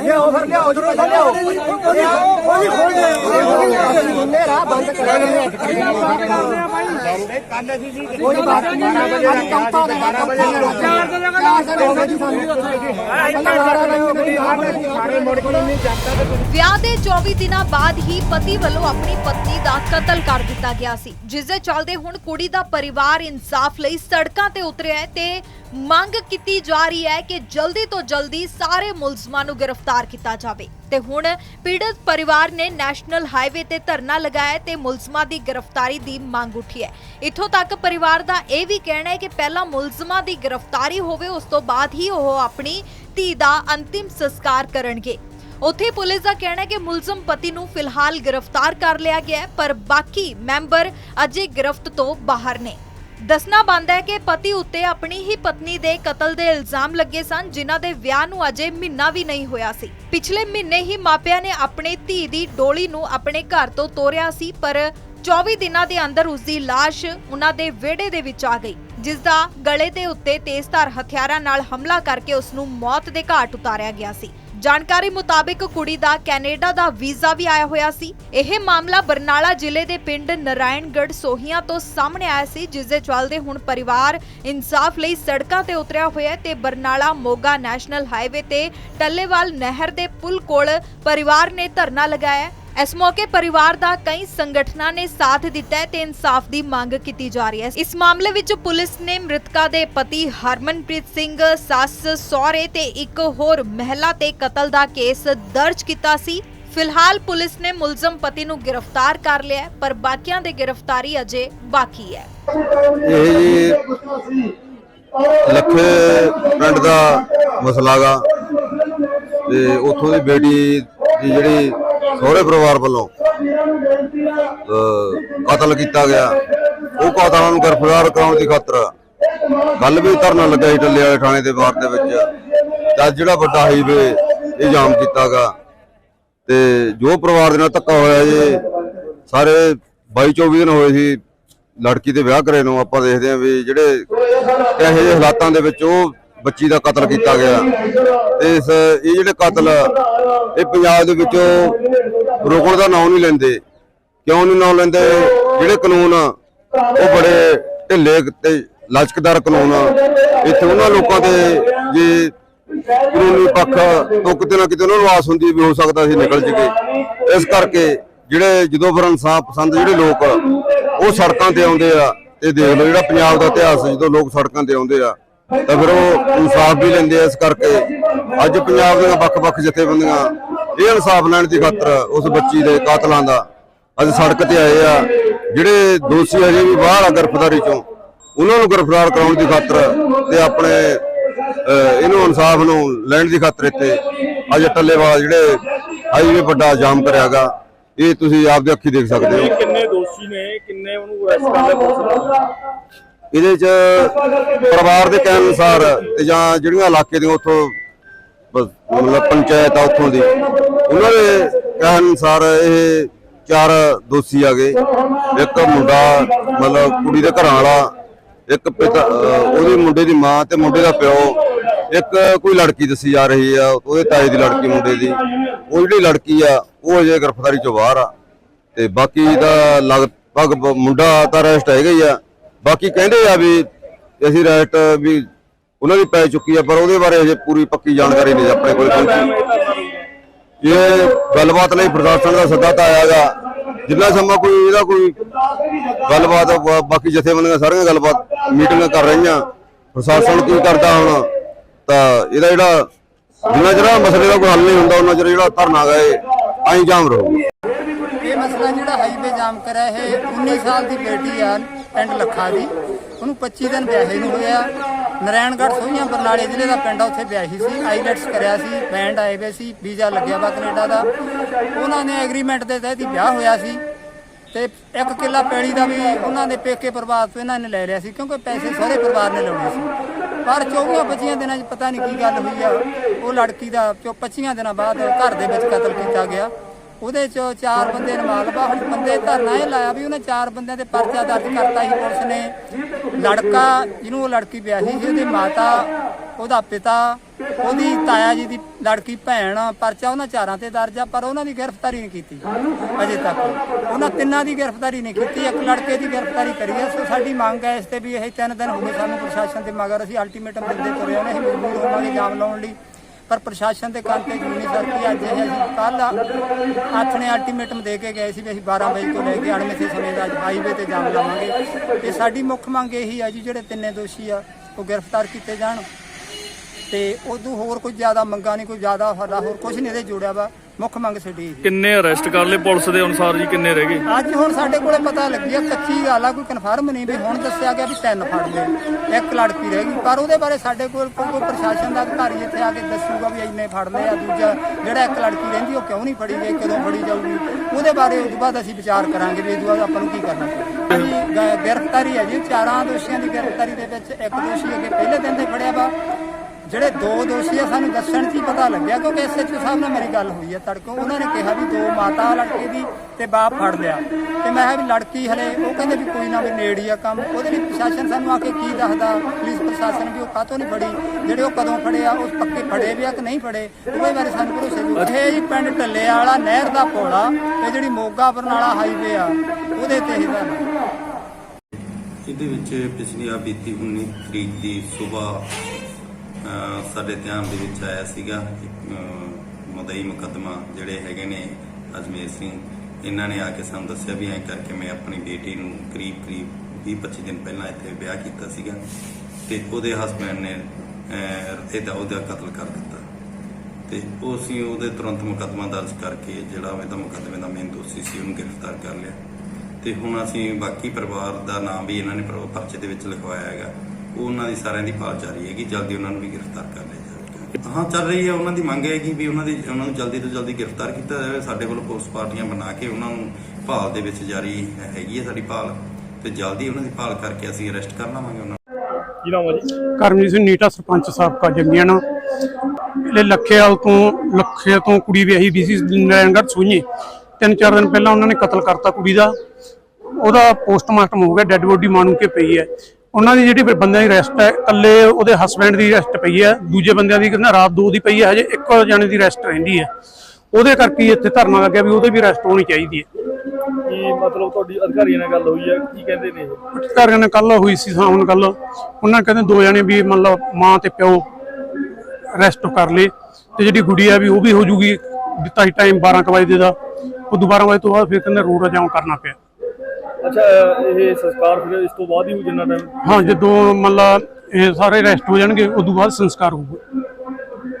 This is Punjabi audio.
ਲਿਆਓ ਫਿਰ ਲਿਆਓ ਜਰੂਰ ਲਿਆਓ ਕੋਈ ਖੋਲ ਦੇ ਮੇਰਾ ਬੰਦ ਕਰਾ ਕੋਈ ਬਾਤ ਨਹੀਂ ਅੱਜ ਕੰਪਾ ਦੇ 12 ਵਜੇ ਚਾਰ ਦੇ ਜਗ੍ਹਾ ਚਾਰ ਦੇ ਹੋ ਗਏ ਸਾਨੂੰ ਸਾਰੇ ਨਹੀਂ ਵਿਆਹ ਦੇ 24 ਦਿਨਾਂ ਬਾਅਦ ਹੀ ਪਤੀ ਵੱਲੋਂ ਆਪਣੀ ਪਤਨੀ ਦਾ ਕਤਲ ਕਰ ਦਿੱਤਾ ਗਿਆ ਸੀ ਜਿਸ ਦੇ ਚੱਲਦੇ ਹੁਣ ਕੁੜੀ ਦਾ ਪਰਿਵਾਰ ਇਨਸਾਫ ਲਈ ਸੜਕਾਂ ਤੇ ਉਤਰਿਆ ਹੈ ਤੇ ਮੰਗ ਕੀਤੀ ਜਾ ਰਹੀ ਹੈ ਕਿ ਜਲਦੀ ਤੋਂ ਜਲਦੀ ਸਾਰੇ ਮੁਲਜ਼ਮਾਂ ਨੂੰ ਗ੍ਰਿਫਤਾਰ ਕੀਤਾ ਜਾਵੇ। ਤੇ ਹੁਣ ਪੀੜਤ ਪਰਿਵਾਰ ਨੇ ਨੈਸ਼ਨਲ ਹਾਈਵੇ ਤੇ ਧਰਨਾ ਲਗਾਇਆ ਤੇ ਮੁਲਜ਼ਮਾਂ ਦੀ ਗ੍ਰਿਫਤਾਰੀ ਦੀ ਮੰਗ ਉੱਠੀ ਹੈ। ਇੱਥੋਂ ਤੱਕ ਪਰਿਵਾਰ ਦਾ ਇਹ ਵੀ ਕਹਿਣਾ ਹੈ ਕਿ ਪਹਿਲਾਂ ਮੁਲਜ਼ਮਾਂ ਦੀ ਗ੍ਰਿਫਤਾਰੀ ਹੋਵੇ ਉਸ ਤੋਂ ਬਾਅਦ ਹੀ ਉਹ ਆਪਣੀ ਧੀ ਦਾ ਅੰਤਿਮ ਸੰਸਕਾਰ ਕਰਨਗੇ। ਉੱਥੇ ਪੁਲਿਸ ਦਾ ਕਹਿਣਾ ਹੈ ਕਿ ਮੁਲਜ਼ਮ ਪਤੀ ਨੂੰ ਫਿਲਹਾਲ ਗ੍ਰਿਫਤਾਰ ਕਰ ਲਿਆ ਗਿਆ ਹੈ, ਪਰ ਬਾਕੀ ਮੈਂਬਰ ਅਜੇ ਗ੍ਰਿਫਤ ਤੋਂ ਬਾਹਰ ਨੇ। ਦੱਸਣਾ ਬੰਦ ਹੈ ਕਿ ਪਤੀ ਉੱਤੇ ਆਪਣੀ ਹੀ ਪਤਨੀ ਦੇ ਕਤਲ ਦੇ ਇਲਜ਼ਾਮ ਲੱਗੇ ਸਨ, ਜਿਨ੍ਹਾਂ ਦੇ ਵਿਆਹ ਨੂੰ ਅਜੇ ਮਹੀਨਾ ਵੀ ਨਹੀਂ ਹੋਇਆ ਸੀ। ਪਿਛਲੇ ਮਹੀਨੇ ਹੀ ਮਾਪਿਆਂ ਨੇ ਆਪਣੀ ਧੀ ਦੀ ਡੋਲੀ ਨੂੰ ਆਪਣੇ ਘਰ ਤੋਂ ਤੋਰਿਆ ਸੀ, ਪਰ 24 ਦਿਨਾਂ ਦੇ ਅੰਦਰ ਉਸ ਦੀ ਲਾਸ਼ ਉਹਨਾਂ ਦੇ ਵਿਹੜੇ ਦੇ ਵਿੱਚ ਆ ਗਈ। ਜਿਸ ਦਾ ਗਲੇ ਦੇ ਉੱਤੇ ਤੇਜ਼ਧਾਰ ਹਥਿਆਰਾਂ ਨਾਲ ਹਮਲਾ ਕਰਕੇ ਉਸ ਨੂੰ ਮੌਤ ਦੇ ਘਾਟ ਉਤਾਰਿਆ ਗਿਆ ਸੀ। ਜਾਣਕਾਰੀ ਮੁਤਾਬਿਕ ਕੁੜੀ ਦਾ ਕੈਨੇਡਾ ਦਾ ਵੀਜ਼ਾ ਵੀ ਆਇਆ ਹੋਇਆ ਸੀ। ਇਹ ਮਾਮਲਾ ਬਰਨਾਲਾ ਜ਼ਿਲ੍ਹੇ ਦੇ ਪਿੰਡ ਨਰਾਇਣਗੜ੍ਹ ਸੋਹੀਆਂ ਤੋਂ ਸਾਹਮਣੇ ਆਇਆ ਸੀ ਜਿਸ ਦੇ ਚੱਲਦੇ ਹੁਣ ਪਰਿਵਾਰ ਇਨਸਾਫ ਲਈ ਸੜਕਾਂ ਤੇ ਉਤਰਿਆ ਹੋਇਆ ਤੇ ਬਰਨਾਲਾ ਮੋਗਾ ਨੈਸ਼ਨਲ ਹਾਈਵੇ ਤੇ ਟੱਲੇਵਾਲ ਨਹਿਰ ਦੇ ਪੁਲ ਕੋਲ ਪਰਿਵਾਰ ਨੇ ਧਰਨਾ ਲਗਾਇਆ ਇਸ ਮੌਕੇ ਪਰਿਵਾਰ ਦਾ ਕਈ ਸੰਗਠਨਾਂ ਨੇ ਸਾਥ ਦਿੱਤਾ ਤੇ ਇਨਸਾਫ ਦੀ ਮੰਗ ਕੀਤੀ ਜਾ ਰਹੀ ਹੈ। ਇਸ ਮਾਮਲੇ ਵਿੱਚ ਪੁਲਿਸ ਨੇ ਮ੍ਰਿਤਕਾ ਦੇ ਪਤੀ ਹਰਮਨਪ੍ਰੀਤ ਸਿੰਘ ਸੱਸ ਸਹੁਰੇ ਤੇ ਇੱਕ ਹੋਰ ਮਹਿਲਾ ਤੇ ਕਤਲ ਦਾ ਕੇਸ ਦਰਜ ਕੀਤਾ ਸੀ। ਫਿਲਹਾਲ ਪੁਲਿਸ ਨੇ ਮੁਲਜ਼ਮ ਪਤੀ ਨੂੰ ਗ੍ਰਿਫਤਾਰ ਕਰ ਲਿਆ ਹੈ, ਪਰ ਬਾਕੀਆਂ ਦੀ ਗ੍ਰਿਫਤਾਰੀ ਅਜੇ ਬਾਕੀ ਹੈ। ਇਹ ਜੀ ਲੱਖੇ ਪਿੰਡ ਦਾ ਮਸਲਾ ਗਾ ਤੇ ਉੱਥੋਂ ਦੀ ਬੇਟੀ ਦੀ ਜਿਹੜੀ ਸਹੁਰੇ ਪਰਿਵਾਰ ਵੱਲੋਂ ਕਤਲ ਕੀਤਾ ਗਿਆ। ਉਹ ਕਤਲਾਂ ਨੂੰ ਗ੍ਰਿਫਤਾਰ ਕਰਾਉਣ ਦੀ ਖਾਤਰ ਕੱਲ ਵੀ ਧਰਨਾ ਲੱਗਾ ਸੀ ਵਾਲੇ ਥਾਣੇ ਦੇ ਬਾਹਰ ਦੇ ਵਿੱਚ। ਤੇ ਅੱਜ ਜਿਹੜਾ ਵੱਡਾ ਹਾਈਵੇ ਇਹ ਜਾਮ ਕੀਤਾਗਾ ਤੇ ਜੋ ਪਰਿਵਾਰ ਦੇ ਨਾਲ ਧੱਕਾ ਹੋਇਆ ਜੇ, ਸਾਰੇ 22 24 ਦਿਨ ਹੋਏ ਸੀ, ਲੜਕੀ ਦੇ ਵਿਆਹ ਕਰੇ ਨੂੰ। ਆਪਾਂ ਦੇਖਦੇ ਹਾਂ ਵੀ ਜਿਹੜੇ ਇਹੋ ਜਿਹੇ ਹਾਲਾਤਾਂ ਦੇ ਵਿੱਚ ਉਹ ਬੱਚੀ ਦਾ ਕਤਲ ਕੀਤਾ ਗਿਆ। ਤੇ ਇਸ ਇਹ ਜਿਹੜੇ ਕਤਲ ਇਹ ਪੰਜਾਬ ਦੇ ਵਿੱਚੋਂ ਰੋਕਣ ਦਾ ਨਾਂ ਨਹੀਂ ਲੈਂਦੇ। ਕਿਉਂ ਨਹੀਂ ਨਾਂ ਲੈਂਦੇ? ਜਿਹੜੇ ਕਾਨੂੰਨ ਆ, ਉਹ ਬੜੇ ਢਿੱਲੇ ਤੇ ਲਚਕਦਾਰ ਕਾਨੂੰਨ ਆ। ਇੱਥੇ ਉਹਨਾਂ ਲੋਕਾਂ ਦੇ ਜੇ ਕਾਨੂੰਨੀ ਪੱਖ ਤੋਂ ਕਿਤੇ ਨਾ ਕਿਤੇ ਉਹਨਾਂ ਨੂੰ ਆਸ ਹੁੰਦੀ ਵੀ ਹੋ ਸਕਦਾ ਸੀ ਨਿਕਲ ਜਗੇ ਇਸ ਕਰਕੇ ਜਿਹੜੇ ਜਦੋਂ ਫਿਰ ਇਨਸਾਫ ਪਸੰਦ ਜਿਹੜੇ ਲੋਕ ਉਹ ਸੜਕਾਂ ਤੇ ਆਉਂਦੇ ਆ। ਤੇ ਦੇਖ ਲਓ ਜਿਹੜਾ ਪੰਜਾਬ ਦਾ ਇਤਿਹਾਸ ਜਦੋਂ ਲੋਕ ਸੜਕਾਂ ਤੇ ਆਉਂਦੇ ਆ ਤਾਂ ਫਿਰ ਉਹ ਇਨਸਾਫ ਵੀ ਲੈਂਦੇ ਆ ਇਸ ਕਰਕੇ। ਅੱਜ ਪੰਜਾਬ ਦੀਆਂ ਵੱਖ-ਵੱਖ ਜਥੇਬੰਦੀਆਂ ਇਹ ਇਨਸਾਫ ਲੈਣ ਦੀ ਖਾਤਰ ਉਸ ਬੱਚੀ ਦੇ ਕਾਤਲਾਂ ਦਾ ਅੱਜ ਸੜਕ ਤੇ ਆਏ ਆ। ਜਿਹੜੇ ਦੋਸ਼ੀ ਅਜੇ ਵੀ ਬਾਹਰ ਆ ਗ੍ਰਿਫਤਾਰੀ ਚੋਂ, ਉਹਨਾਂ ਨੂੰ ਗ੍ਰਿਫਤਾਰ ਕਰਾਉਣ ਦੀ ਖਾਤਰ ਤੇ ਆਪਣੇ ਇਹਨੂੰ ਇਨਸਾਫ ਨੂੰ ਲੈਣ ਦੀ ਖਾਤਰ ਇੱਥੇ ਅੱਜ ਟੱਲੇਵਾਲ ਜਿਹੜੇ ਹਾਈਵੇ ਵੱਡਾ ਜਾਮ ਕਰਿਆਗਾ ਇਹ ਤੁਸੀਂ ਆਪਦੇ ਅੱਖੀ ਦੇਖ ਸਕਦੇ ਹੋ। ਕਿੰਨੇ ਦੋਸ਼ੀ ਨੇ, ਕਿੰਨੇ ਉਹਨੂੰ ਅਰੈਸਟ ਕਰ ਲਿਆ ਨੇ? ਇਹਦੇ ਚ ਪਰਿਵਾਰ ਦੇ ਕਹਿਣ ਅਨੁਸਾਰ ਤੇ ਜਾਂ ਜਿਹੜੀਆਂ ਇਲਾਕੇ ਦੀਆਂ ਉੱਥੋਂ ਮਤਲਬ ਪੰਚਾਇਤ ਆ ਉੱਥੋਂ ਦੀ, ਉਹਨਾਂ ਦੇ ਕਹਿਣ ਅਨੁਸਾਰ ਇਹ ਚਾਰ ਦੋਸ਼ੀ ਆ ਗਏ। ਇੱਕ ਮੁੰਡਾ ਮਤਲਬ ਕੁੜੀ ਦੇ ਘਰਾਂ ਵਾਲਾ, ਇੱਕ ਪਿਤਾ, ਅਹ ਉਹਦੇ ਮੁੰਡੇ ਦੀ ਮਾਂ ਤੇ ਮੁੰਡੇ ਦਾ ਪਿਓ, ਇੱਕ ਕੋਈ ਲੜਕੀ ਦੱਸੀ ਜਾ ਰਹੀ ਆ, ਉਹਦੇ ਤਾਏ ਦੀ ਲੜਕੀ ਮੁੰਡੇ ਦੀ। ਉਹ ਜਿਹੜੀ ਲੜਕੀ ਆ, ਉਹ ਅਜੇ ਗ੍ਰਿਫਤਾਰੀ ਚੋਂ ਬਾਹਰ ਆ। ਤੇ ਬਾਕੀ ਦਾ ਲਗਭਗ ਮੁੰਡਾ ਤਾਂ ਅਰੈਸਟ ਹੈਗਾ ਹੀ ਆ। ਬਾਕੀ ਕਹਿੰਦੇ ਆ ਵੀ ਅਸੀਂ ਅਰੈਸਟ ਵੀ ਉਹਨਾਂ ਦੀ ਪੈ ਚੁੱਕੀ ਆ, ਪਰ ਉਹਦੇ ਬਾਰੇ ਅਜੇ ਪੂਰੀ ਪੱਕੀ ਜਾਣਕਾਰੀ ਨਹੀਂ ਆਪਣੇ ਕੋਲ ਪਹੁੰਚੀ ਇਹ ਗੱਲਬਾਤ ਲਈ ਪ੍ਰਸ਼ਾਸਨ ਦਾ ਸੱਦਾ ਤਾਂ ਆਇਆਗਾ। ਜਿੰਨਾ ਸਮਾਂ ਕੋਈ ਇਹਦਾ ਕੋਈ ਗੱਲਬਾਤ, ਬਾਕੀ ਜਥੇਬੰਦੀਆਂ ਸਾਰੀਆਂ ਗੱਲਬਾਤ ਮੀਟਿੰਗਾਂ ਕਰ ਰਹੀਆਂ। ਪ੍ਰਸ਼ਾਸਨ ਕੀ ਕਰਦਾ ਹੁਣ? ਤਾਂ ਇਹਦਾ ਜਿਹੜਾ ਜਿੰਨਾ ਚਿਰ ਮਸਲੇ ਦਾ ਕੋਈ ਹੱਲ ਨਹੀਂ ਹੁੰਦਾ, ਉਹਨਾਂ ਚਿਰ ਜਿਹੜਾ ਧਰਨਾ ਗਾ ਇਹ, ਆਈ ਜਾਮ ਰਹੂਗਾ। ਇਹ ਮਸਲਾ ਜਿਹੜਾ ਹਾਈਵੇ ਜਾਮ ਕਰਿਆ, ਇਹ 19 ਸਾਲ ਦੀ ਬੇਟੀ ਆ। ਪਿੰਡ ਲੱਖਾ ਦੀ। ਉਹਨੂੰ 25 ਦਿਨ ਵਿਆਹੇ ਨੂੰ ਹੋਇਆ। ਨਰੈਣਗੜ੍ਹ ਸੋਹੀਆਂ ਬਰਨਾਲੇ ਜ਼ਿਲ੍ਹੇ ਦਾ ਪਿੰਡ ਆ, ਉੱਥੇ ਵਿਆਹੀ ਸੀ। ਆਈਲੈਟਸ ਕਰਿਆ ਸੀ, ਬੈਂਡ ਆਏ ਵੇ ਸੀ, ਵੀਜ਼ਾ ਲੱਗਿਆ ਵਾ ਕੈਨੇਡਾ ਦਾ। ਉਹਨਾਂ ਨੇ ਐਗਰੀਮੈਂਟ ਦੇ ਤਹਿਤ ਹੀ ਵਿਆਹ ਹੋਇਆ ਸੀ। ਤੇ ਇੱਕ ਕਿੱਲਾ ਪੈੜੀ ਦਾ ਵੀ ਉਹਨਾਂ ਦੇ ਪੇਕੇ ਪਰਿਵਾਰ ਤੋਂ ਇਹਨਾਂ ਨੇ ਲੈ ਲਿਆ ਸੀ, ਕਿਉਂਕਿ ਪੈਸੇ ਸਾਰੇ ਪਰਿਵਾਰ ਨੇ ਲਾਉਣੇ ਸੀ। ਪਰ 24 25 ਦਿਨਾਂ 'ਚ ਪਤਾ ਨਹੀਂ ਕੀ ਗੱਲ ਹੋਈ ਆ। ਉਹ ਲੜਕੀ ਦਾ ਚੋ 25 ਦਿਨਾਂ ਬਾਅਦ ਘਰ ਦੇ ਵਿੱਚ ਕਤਲ ਕੀਤਾ ਗਿਆ। ਉਹਦੇ ਚੋਂ ਚਾਰ ਬੰਦੇ ਨਮਾਲਬਾ ਹੁਣ ਬੰਦੇ ਧਰਨਾ ਇਹ ਲਾਇਆ ਵੀ ਉਹਨੇ ਚਾਰ ਬੰਦਿਆਂ ਤੇ ਪਰਚਾ ਦਰਜ ਕਰਤਾ ਸੀ ਪੁਲਿਸ ਨੇ। ਲੜਕਾ ਜਿਹਨੂੰ ਉਹ ਲੜਕੀ ਵਿਆਹੀ ਸੀ, ਉਹਦੀ ਮਾਤਾ, ਉਹਦਾ ਪਿਤਾ, ਉਹਦੀ ਤਾਇਆ ਜੀ ਦੀ ਲੜਕੀ ਭੈਣ, ਪਰਚਾ ਉਹਨਾਂ ਚਾਰਾਂ ਤੇ ਦਰਜ ਆ, ਪਰ ਉਹਨਾਂ ਦੀ ਗ੍ਰਿਫਤਾਰੀ ਨਹੀਂ ਕੀਤੀ। ਅਜੇ ਤੱਕ ਉਹਨਾਂ ਤਿੰਨਾਂ ਦੀ ਗ੍ਰਿਫਤਾਰੀ ਨਹੀਂ ਕੀਤੀ, ਇੱਕ ਲੜਕੇ ਦੀ ਗ੍ਰਿਫਤਾਰੀ ਕਰੀ ਹੈ ਸੋ ਸਾਡੀ ਮੰਗ ਹੈ ਇਸ ਤੇ ਵੀ ਇਹ ਤਿੰਨ ਦਿਨ ਹੋ ਗਏ ਸਾਨੂੰ ਪ੍ਰਸ਼ਾਸਨ ਦੇ ਮਗਰ ਅਸੀਂ ਅਲਟੀਮੇਟਮ ਦਿੰਦੇ ਤੁਰੇ ਆਉਂਦੇ ਅਸੀਂ ਮਜਬੂਰ ਹੋਵਾਂਗੇ ਜਾਮ ਲਾਉਣ ਲਈ। ਪਰ ਪ੍ਰਸ਼ਾਸਨ ਦੇ ਕੰਨ ਤੇ ਜ਼ਮੀਨੀ ਸਰਕੀ ਅੱਜ ਇਹ ਅਸੀਂ ਕੱਲ ਆਥਣੇ ਅਲਟੀਮੇਟਮ ਦੇ ਕੇ ਗਏ ਸੀ ਵੀ ਅਸੀਂ 12 ਵਜੇ ਤੋਂ ਲੈ ਕੇ ਅਣਮਿੱਥੇ ਸਮੇਂ ਦਾ ਹਾਈਵੇ ਤੇ ਜਾਮ ਲਾਵਾਂਗੇ। ਤੇ ਸਾਡੀ ਮੁੱਖ ਮੰਗ ਇਹੀ ਆ ਜੀ, ਜਿਹੜੇ ਤਿੰਨੇ ਦੋਸ਼ੀ ਆ, ਉਹ ਗ੍ਰਿਫਤਾਰ ਕੀਤੇ ਜਾਣ। ਤੇ ਉਦੋਂ ਹੋਰ ਕੋਈ ਜ਼ਿਆਦਾ ਮੰਗਾ ਨਹੀਂ, ਕੋਈ ਜ਼ਿਆਦਾ ਸਾਡਾ ਹੋਰ ਕੁਝ ਨਹੀਂ ਇਹਦੇ ਜੁੜਿਆ ਵਾ। ਮੁੱਖ ਮੰਗ ਸਾਡੀ ਇਹੀ ਕਿੰਨੇ ਅਰੈਸਟ ਕਰ ਲਏ ਪੁਲਿਸ ਦੇ ਅਨੁਸਾਰ ਜੀ? ਕਿੰਨੇ ਰਹਿ ਗਏ? ਅੱਜ ਹੁਣ ਸਾਡੇ ਕੋਲੇ ਪਤਾ ਲੱਗਿਆ ਕੱਚੀ ਗੱਲ ਆ ਕੋਈ ਕਨਫਰਮ ਨਹੀਂ ਵੀ ਹੁਣ ਦੱਸਿਆ ਗਿਆ ਵੀ ਤਿੰਨ ਫੜ ਲਏ ਇੱਕ ਲੜਕੀ ਰਹਿ ਗਈ। ਪਰ ਉਹਦੇ ਬਾਰੇ ਸਾਡੇ ਕੋਲ ਕੋਈ ਕੋਈ ਪ੍ਰਸ਼ਾਸਨ ਦਾ ਅਧਿਕਾਰੀ ਇੱਥੇ ਆ ਕੇ ਦੱਸੂਗਾ ਵੀ ਇੰਨੇ ਫੜ ਲਏ ਆ ਦੂਜਾ ਜਿਹੜਾ ਇੱਕ ਲੜਕੀ ਰਹਿੰਦੀ ਉਹ ਕਿਉਂ ਨਹੀਂ ਫੜੀ ਗਈ ਕਦੋਂ ਫੜੀ ਜਾਊਗੀ? ਉਹਦੇ ਬਾਰੇ ਉਸ ਤੋਂ ਬਾਅਦ ਅਸੀਂ ਵਿਚਾਰ ਕਰਾਂਗੇ ਵੀ ਇਹ ਤੋਂ ਬਾਅਦ ਆਪਾਂ ਨੂੰ ਕੀ ਕਰਨਾ ਚਾਹੀਦਾ। ਜੀ ਗ- ਗ੍ਰਿਫਤਾਰੀ ਹੈ ਜੀ ਚਾਰਾਂ ਦੋਸ਼ੀਆਂ ਦੀ ਗ੍ਰਿਫਤਾਰੀ ਦੇ ਵਿੱਚ ਇੱਕ ਦੋਸ਼ੀ ਅੱਗੇ ਪਹਿਲੇ ਦਿਨ ਤੇ ਫੜਿਆ ਵਾ। ਜਿਹੜੇ ਦੋ ਦੋਸ਼ੀ ਆ, ਸਾਨੂੰ ਦੱਸਣ 'ਚ ਹੀ ਪਤਾ ਲੱਗਿਆ, ਕਿਉਂਕਿ ਐਸਐਚਓ ਸਾਹਿਬ ਨਾਲ ਮੇਰੀ ਗੱਲ ਹੋਈ ਹੈ ਤੜਕੋਂ। ਉਹਨਾਂ ਨੇ ਕਿਹਾ ਵੀ ਦੋ ਮਾਤਾ ਲੜਕੇ ਦੀ ਤੇ ਬਾਪ ਫੜ ਲਿਆ। ਤੇ ਮੈਂ ਵੀ ਲੜਕੀ ਹਲੇ, ਉਹ ਕਹਿੰਦੇ ਵੀ ਕੋਈ ਨਾ ਵੀ ਨੇੜੇ ਆ ਕੰਮ। ਉਹਦੇ ਲਈ ਪ੍ਰਸ਼ਾਸਨ ਸਾਨੂੰ ਆ ਕੇ ਕੀ ਦੱਸਦਾ? ਪੁਲਿਸ ਪ੍ਰਸ਼ਾਸਨ ਵੀ ਉਹ ਕਾਹਤੋਂ ਨਹੀਂ ਫੜੀ? ਜਿਹੜੇ ਉਹ ਕਦੋਂ ਫੜੇ ਆ, ਉਸ ਪੱਕੇ ਫੜੇ ਵੀ ਆ ਕਿ ਨਹੀਂ ਫੜੇ? ਉਹਦੇ ਬਾਰੇ ਸਾਨੂੰ ਭਰੋਸੇ ਨਹੀਂ। ਇਹ ਜੀ ਪਿੰਡ ਢੱਲੇ ਵਾਲਾ ਨਹਿਰ ਦਾ ਪੁਲ ਆ ਇਹ ਜਿਹੜੀ ਮੋਗਾ ਬਰਨਾਲਾ ਹਾਈਵੇ ਆ, ਉਹਦੇ ਤੇ ਇਹਦਾ ਇਹਦੇ ਵਿੱਚ ਪਿਛਲੀ ਆ ਬੀਤੀ 19 ਤਰੀਕ ਦੀ ਸਵੇਰ ਸਾਡੇ ਧਿਆਨ ਦੇ ਵਿੱਚ ਆਇਆ ਸੀਗਾ ਇੱਕ, ਮਦਈ ਮੁਕੱਦਮਾ ਜਿਹੜੇ ਹੈਗੇ ਨੇ ਅਜਮੇਰ ਸਿੰਘ ਇਹਨਾਂ ਨੇ ਆ ਕੇ ਸਾਨੂੰ ਦੱਸਿਆ ਵੀ ਐਂ ਕਰਕੇ ਮੈਂ ਆਪਣੀ ਬੇਟੀ ਨੂੰ ਕਰੀਬ ਕਰੀਬ 20-25 ਦਿਨ ਪਹਿਲਾਂ ਇੱਥੇ ਵਿਆਹ ਕੀਤਾ ਸੀਗਾ ਤੇ ਉਹਦੇ ਹਸਬੰਡ ਨੇ ਇਹਦਾ ਉਹਦਾ ਕਤਲ ਕਰ ਦਿੱਤਾ। ਤੇ ਉਹ ਅਸੀਂ ਉਹਦੇ ਤੁਰੰਤ ਮੁਕੱਦਮਾ ਦਰਜ ਕਰਕੇ ਜਿਹੜਾ ਇਹਦਾ ਮੁਕੱਦਮੇ ਦਾ ਮੇਨ ਦੋਸ਼ੀ ਸੀ ਉਹਨੂੰ ਗ੍ਰਿਫਤਾਰ ਕਰ ਲਿਆ। ਤੇ ਹੁਣ ਅਸੀਂ ਬਾਕੀ ਪਰਿਵਾਰ ਦਾ ਨਾਮ ਵੀ ਇਹਨਾਂ ਨੇ ਪਰਚੇ ਦੇ ਵਿੱਚ ਲਿਖਵਾਇਆ ਹੈਗਾ। ਉਹ ਉਹਨਾਂ ਦੀ ਸਾਰਿਆਂ ਦੀ ਭਾਲ ਜਾਰੀ ਹੈਗੀ ਜਲਦੀ ਉਹਨਾਂ ਨੂੰ ਵੀ ਗ੍ਰਿਫਤਾਰ ਕਰ ਲਿਆ ਜਾਵੇਗਾ ਹਾਂ ਚੱਲ ਰਹੀ ਹੈ ਉਹਨਾਂ ਦੀ ਮੰਗ ਹੈ ਕਿ ਵੀ ਉਹਨਾਂ ਦੀ ਉਹਨਾਂ ਨੂੰ ਜਲਦੀ ਤੋਂ ਜਲਦੀ ਗ੍ਰਿਫਤਾਰ ਕੀਤਾ ਜਾਵੇ। ਸਾਡੇ ਵੱਲੋਂ ਪੁਲਿਸ ਪਾਰਟੀਆਂ ਬਣਾ ਕੇ ਉਹਨਾਂ ਨੂੰ ਭਾਲ ਦੇ ਵਿੱਚ ਜਾਰੀ ਹੈਗੀ ਹੈ ਸਾਡੀ ਭਾਲ। ਤੇ ਜਲਦੀ ਉਹਨਾਂ ਦੀ ਭਾਲ ਕਰਕੇ ਅਸੀਂ ਅਰੈਸਟ ਕਰ ਲਵਾਂਗੇ ਉਹਨਾਂ ਨੂੰ। ਕੀ ਨਾਮ ਹੈ ਜੀ? ਕਰਮਜੀਤ ਸਿੰਘ ਨੀਟਾ ਸਰਪੰਚ ਸਾਬਕਾ ਜੰਗੀਆਣਾ ਇਹ ਲੱਖੇਵਾਲ ਤੋਂ ਲੱਖੇ ਤੋਂ ਕੁੜੀ ਵਿਆਹੀ ਵੀ ਸੀ ਨਰੈਣਗੜ੍ਹ ਸੂਈਏ ਤਿੰਨ ਚਾਰ ਦਿਨ ਪਹਿਲਾਂ ਉਹਨਾਂ ਨੇ ਕਤਲ ਕਰਤਾ ਕੁੜੀ ਦਾ। ਉਹਦਾ ਪੋਸਟਮਾਰਟਮ ਹੋ ਗਿਆ ਡੈੱਡ ਬੋਡੀ ਮਾਣੂ ਕੇ ਪਈ ਹੈ। ਉਹਨਾਂ ਦੀ ਜਿਹੜੀ ਬੰਦਿਆਂ ਦੀ ਰੈਸਟ ਹੈ ਇਕੱਲੇ ਉਹਦੇ ਹਸਬੰਡ ਦੀ ਰੈਸਟ ਪਈ ਹੈ ਦੂਜੇ ਬੰਦਿਆਂ ਦੀ ਕਹਿੰਦਾ ਰਾਤ ਦੋ ਦੀ ਪਈ ਹੈ ਹਜੇ ਇੱਕ ਜਣੇ ਦੀ ਰੈਸਟ ਰਹਿੰਦੀ ਹੈ। ਉਹਦੇ ਕਰਕੇ ਹੀ ਇੱਥੇ ਧਰਨਾ ਲੱਗਿਆ ਵੀ ਉਹਦੇ ਵੀ ਰੈਸਟ ਹੋਣੀ ਚਾਹੀਦੀ ਹੈ। ਕੀ ਮਤਲਬ ਤੁਹਾਡੀ ਅਧਿਕਾਰੀਆਂ ਨਾਲ ਗੱਲ ਹੋਈ ਹੈ? ਕੀ ਕਹਿੰਦੇ ਨੇ ਇਹ? ਅਧਿਕਾਰੀਆਂ ਨੇ ਕੱਲ ਹੋਈ ਸੀ ਸ਼ਾਮ ਨੂੰ ਗੱਲ ਉਹਨਾਂ ਕਹਿੰਦੇ ਦੋ ਜਣੇ ਵੀ ਮਤਲਬ ਮਾਂ ਤੇ ਪਿਓ ਰੈਸਟ ਕਰ ਲਏ ਤੇ ਜਿਹੜੀ ਗੁੜੀਆ ਵੀ ਉਹ ਵੀ ਹੋ ਜੂਗੀ ਦਿੱਤਾ ਹੀ ਟਾਈਮ 12 ਕੁ ਵਜੇ ਦਾ। ਉਹ 12 ਵਜੇ ਤੋਂ ਬਾਅਦ ਫਿਰ ਕਹਿੰਦੇ ਰੋਡ ਜਾਮ ਕਰਨਾ ਪਿਆ। ਅੱਛਾ, ਇਹ ਸੰਸਕਾਰ ਫਿਰ ਇਸ ਤੋਂ ਬਾਅਦ ਹੀ ਹੋਊ ਜਿੰਨਾ ਟਾਈਮ ਹਾਂ, ਜਦੋਂ ਮਤਲਬ ਇਹ ਸਾਰੇ ਰੈਸਟ ਹੋ ਜਾਣਗੇ, ਉਦੋਂ ਬਾਅਦ ਸੰਸਕਾਰ ਹੋਊਗਾ।